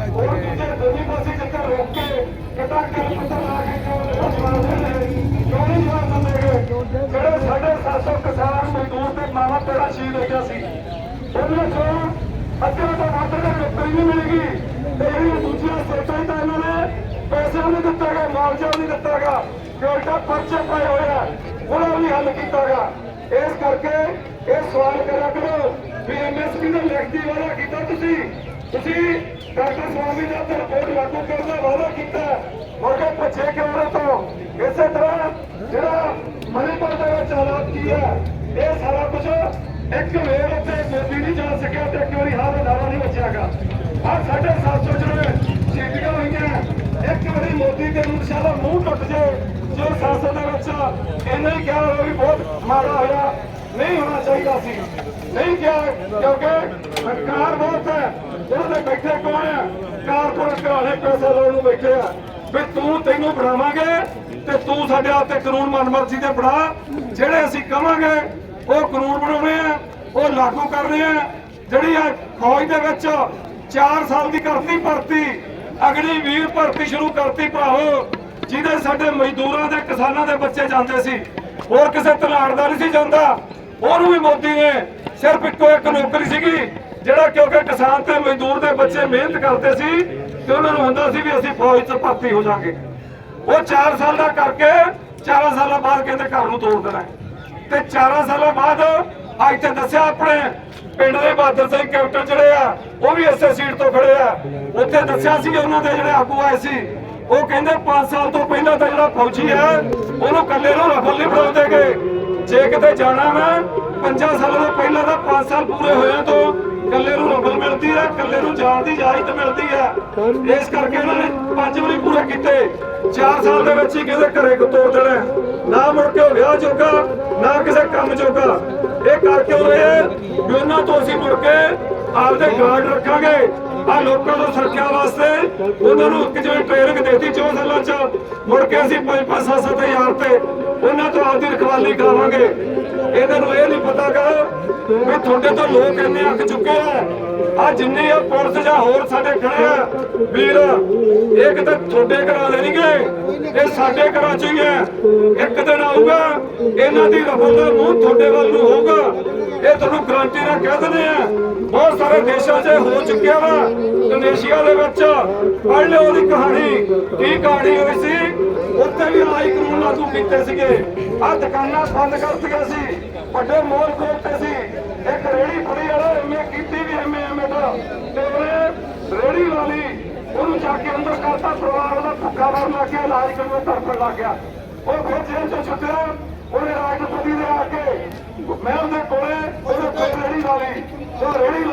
ਇੱਥੇ ਗਏ ਦੋਨੀ ਪਾਸੇ ਚੱਕਰ ਰੋਕ ਕੇ ਕਿਤਾ ਕਰ ਪਤਾ ਲਾ ਕੇ ਜੋ ਜਵਾਬ ਦੇ ਕਿਉਂ ਜਿਹੜੇ ਸਾਡੇ 700 ਕਿਸਾਨ ਮਜ਼ਦੂਰ ਤੇ ਮਾਵਾ ਤੇਰਾ ਸ਼ਹੀਦ ਹੋ ਗਿਆ ਸੀ ਉਹਨਾਂ ਚੋਂ ਅੱਧੇ ਤੋਂ ਵੱਧ ਦੇ ਨੌਕਰੀ ਨਹੀਂ ਮਿਲੇਗੀ ਤੇ ਜਿਹੜੀ ਦੂਜੀਆਂ ਸਟੇਟਾਂ ਤਾਂ ਇਹਨਾਂ ਨੇ ਪੈਸਾ ਨਹੀਂ ਦਿੱਤਾ ਮੁਆਵਜ਼ਾ ਨਹੀਂ ਦਿੱਤਾ ਕਿ ਉਲਟਾ ਪਰਚੇ ਪਾਏ ਹੋਏ ਆ ਉਹਨਾਂ ਵੀ ਹੱਲ ਕੀਤਾ ਗਿਆ ਇਸ ਕਰਕੇ ਇਹ ਸਵਾਲ ਕਰਿਆ ਕਰੋ ਵੀ ਐਮਐਸਪੀ ਦਾ ਲਿਖਤੀ ਵਾਅਦਾ ਕੀਤਾ ਤੁਸੀਂ ਤੁਸੀਂ ਡਾਕਟਰ ਸਵਾਮੀ ਦਾ ਤਾਂ ਲਾਗੂ ਕਰਨ ਦਾ ਵਾਅਦਾ ਕੀਤਾ? ਮੁੜ ਕੇ ਭੱਜੇ ਤੋਂ। ਇਸੇ ਤਰ੍ਹਾਂ ਜਿਹੜਾ ਮਨੀਪੁਰ ਦੇ ਵਿੱਚ ਹਾਲਾਤ ਕੀ ਹੈ, ਇਹ ਸਾਰਾ ਕੁਝ ਇੱਕ ਵੇਰ ਉੱਤੇ ਮੋਦੀ ਨਹੀਂ ਜਾ ਸਕਿਆ ਤੇ ਇੱਕ ਵਾਰੀ ਹਾਰ ਨਾਰਾ ਨਹੀਂ ਬਚਿਆਗਾ ਆ ਸਾਡੇ 700 ਜਿਹੜੇ ਸ਼ਹੀਦੀਆਂ ਹੋਈਆਂ, ਇੱਕ ਵਾਰੀ ਮੋਦੀ ਦੇ ਇਨਸ਼ਾਅੱਲਾ ਮੂੰਹ ਟੁੱਟ ਜੇ, ਜੋ ਸੰਸਦ ਦੇ ਵਿੱਚ ਇੰਨਾ ਕਿਹਾ ਵੀ ਬਹੁਤ ਮਾੜਾ ਹੋਇਆ, ਨਹੀਂ ਹੋਣਾ ਚਾਹੀਦਾ ਸੀ। ਨਹੀਂ ਕਿਹਾ ਕਿਉਂਕਿ ਸਰਕਾਰ ਬਹੁਤ ਹੈ। ਉਹਦੇ ਬੈਠੇ ਕੌਣ ਹੈ? ਕਾਰਪੋਰੇਟ ਘਰਾਣੇ ਪੈਸੇ ਲਾਉਣ ਨੂੰ ਬੈਠੇ ਆ। ਵੀ ਤੂੰ ਤੈਨੂੰ ਬਣਾਵਾਂਗੇ ਤੇ ਤੂੰ ਸਾਡੇ ਹੱਥ ਤੇ ਕਾਨੂੰਨ ਮਨਮਰਜ਼ੀ ਦੇ ਬਣਾ ਜਿਹੜੇ ਅਸੀਂ ਕਵਾਂਗੇ, ਉਹ ਕਾਨੂੰਨ ਬਣਾਉਣੇ ਆ, ਉਹ ਲਾਗੂ ਕਰਨੇ ਆ। ਜਿਹੜੀ ਆ ਫੌਜ ਦੇ ਵਿੱਚ 4 ਸਾਲ ਦੀ ਕਰਤੀ ਭਰਤੀ, ਅਗਲੀ ਵੀਰ ਭਰਤੀ ਸ਼ੁਰੂ ਕਰਤੀ ਭਰਾਵੋ, ਜਿਹਦੇ ਸਾਡੇ ਮਜ਼ਦੂਰਾਂ ਦੇ ਕਿਸਾਨਾਂ ਦੇ ਬੱਚੇ ਜਾਂਦੇ ਸੀ। ਹੋਰ ਕਿਸੇ ਧਨਾੜ ਦਾ ਨਹੀਂ ਸੀ ਜਾਂਦਾ। ਉਹਨੂੰ ਵੀ ਮੋਦੀ ਨੇ ਸਿਰਫ ਇੱਕੋ ਇੱਕ ਨੌਕਰੀ ਸੀਗੀ, ਜਿਹੜਾ ਕਿਉਂਕਿ ਕਿਸਾਨ ਤੇ ਮਜ਼ਦੂਰ ਦੇ ਬੱਚੇ ਮਿਹਨਤ ਕਰਦੇ ਸੀ ਤੇ ਉਹਨਾਂ ਨੂੰ ਹੁੰਦਾ ਸੀ ਵੀ ਅਸੀਂ ਫੌਜ 'ਚ ਭਰਤੀ ਹੋ ਜਾਾਂਗੇ ਉਹ 4 ਸਾਲ ਦਾ ਕਰਕੇ 4 ਸਾਲਾਂ ਬਾਅਦ ਕਹਿੰਦੇ ਘਰ ਨੂੰ ਤੋੜ ਦੇਣਾ ਤੇ 4 ਸਾਲਾਂ ਬਾਅਦ ਅੱਜ ਤੇ ਦੱਸਿਆ ਆਪਣੇ ਪਿੰਡ ਦੇ ਬਹਾਦਰ ਸਿੰਘ ਕੈਪਟਨ ਜਿਹੜੇ ਆ, ਉਹ ਵੀ ਇਸੇ ਸੀਟ ਤੋਂ ਖੜੇ ਆ। ਉੱਥੇ ਦੱਸਿਆ ਸੀ ਉਹਨਾਂ ਦੇ ਜਿਹੜੇ ਆਗੂ ਆਏ ਸੀ। ਉਹ ਕਹਿੰਦੇ 5 ਸਾਲ ਤੋਂ ਪਹਿਲਾਂ ਤਾਂ ਜਿਹੜਾ ਫੌਜੀ ਹੈ, ਉਹਨੂੰ ਇਕੱਲੇ ਨੂੰ ਰਫਲ ਨਹੀਂ ਬਣਾਉਂਦੇਗੇ ਜੇ ਕਿਤੇ ਜਾਣਾ ਮੈਂ 5 ਸਾਲਾਂ ਤੋਂ ਪਹਿਲਾਂ ਤਾਂ 5 ਸਾਲ ਪੂਰੇ ਹੋਇਆ ਤੋਂ ਇਕੱਲੇ ਨੂੰ ਰਫਲ ਮਿਲਦੀ ਹੈ ਇਕੱਲੇ ਨੂੰ ਜਾਣ ਦੀ ਇਜਾਜ਼ਤ ਮਿਲਦੀ ਹੈ ਇਸ ਕਰਕੇ ਉਹਨਾਂ ਨੇ ਪੰਜ ਵਾਰੀ ਪੂਰੇ ਕੀਤੇ। 4 ਸਾਲ ਦੇ ਵਿੱਚ ਹੀ ਕਹਿੰਦੇ ਘਰੇ ਤੋੜ ਦੇਣਾ। ਨਾ ਮੁੜ ਕੇ ਵਿਆਹ ਜੋਗਾ, ਨਾ ਕਿਸੇ ਕੰਮ ਚੁੱਕਾ ਇਹ ਕਰਕੇ ਉਹ ਵੀ ਉਹਨਾਂ ਤੋਂ ਅਸੀਂ ਮੁੜ ਕੇ ਆਪਦੇ ਗਾਰਡ ਰੱਖਾਂਗੇ। ਆ ਲੋਕਾਂ ਨੂੰ ਸੁਰੱਖਿਆ ਵਾਸਤੇ ਉਹਨਾਂ ਨੂੰ ਇੱਕ ਜਿਵੇਂ ਟ੍ਰੇਨਿੰਗ ਦੇਤੀ 4 ਸਾਲਾਂ ਚ। ਮੁੜ ਕੇ ਅਸੀਂ 5-5 7 ਹਜ਼ਾਰ ਤੇ ਉਹਨਾਂ ਤੋਂ ਆਪਦੀ ਰਖਵਾਲੀ ਕਰਾਵਾਂਗੇ। ਇਹਨਾਂ ਨੂੰ ਇਹ ਨਹੀਂ ਪਤਾਗਾ ਵੀ ਤੁਹਾਡੇ ਤੋਂ ਲੋਕ ਇੰਨੇ ਅੱਕ ਚੁੱਕੇ ਆ। ਆ ਜਿੰਨੇ ਆ ਪੁਲਿਸ ਜਾਂ ਹੋਰ ਸਾਡੇ ਖੜੇ ਆ। ਵੀਰ ਇਹ ਕਿਤੇ ਤੁਹਾਡੇ ਘਰਾਂ ਦੇ ਨਹੀਂਗੇ ਇਹ ਸਾਡੇ ਘਰਾਂ ਚ ਹੀ ਹੈ ਇੱਕ ਦਿਨ ਆਊਗਾ, ਇਹਨਾਂ ਦੀ ਰਫਲ ਦਾ ਮੂੰਹ ਤੁਹਾਡੇ ਵੱਲ ਨੂੰ ਹੋਊਗਾ। ਇਹ ਤੁਹਾਨੂੰ ਗਰੰਟੀ ਨਾਲ ਕਹਿ ਦਿੰਦੇ ਆ। ਬਹੁਤ ਸਾਰੇ ਦੇਸ਼ਾਂ 'ਚ ਹੋ ਚੁੱਕਿਆ ਵਾ। ਇੰਡੋਨੇਸ਼ੀਆ ਦੇ ਵਿੱਚ ਪੜ੍ਹ ਲਿਓ ਉਹਦੀ ਕਹਾਣੀ, ਕੀ ਕਹਾਣੀ ਹੋਈ ਸੀ? ਉੱਥੇ ਵੀ ਆਈ ਕਾਨੂੰਨ ਲਾਗੂ ਕੀਤੇ ਸੀਗੇ। ਆ ਦੁਕਾਨਾਂ ਬੰਦ ਕਰਤੀਆਂ ਸੀ। ਵੱਡੇ ਮੋਲ ਖੋਲਤੇ ਸੀ। ਇੱਕ ਰੇੜੀ ਫੜੀ ਵਾਲਾ ਐਮਏ ਕੀਤੀ ਵੀ ਐਮਏ ਐਮਏ ਦਾ। ਤੇ ਉਹਨੇ ਰੇੜੀ ਵਾਲੀ ਉਹਨੂੰ ਜਾ ਕੇ ਅੰਦਰ ਕਰਤਾ। ਪਰਿਵਾਰ ਉਹਦਾ ਭੁੱਖਾ ਮਰਨ ਲੱਗ ਗਿਆ। ਇਲਾਜ ਕਰਨ ਤਰਫਣ ਲੱਗ ਗਿਆ। ਉਹ ਫਿਰ ਜੇਲ੍ਹ ਤੋਂ ਛੁੱਟਿਆ ਉਹਨੇ ਰਾਜਪਤੀ ਦੇ ਆ ਕੇ ਮੈਂ ਉਹਦੇ ਕੋਲੇ ਉਹਦੇ ਕੋਲ ਰੇੜੀ ਲਾਈ। ਉਹ ਰੇੜੀ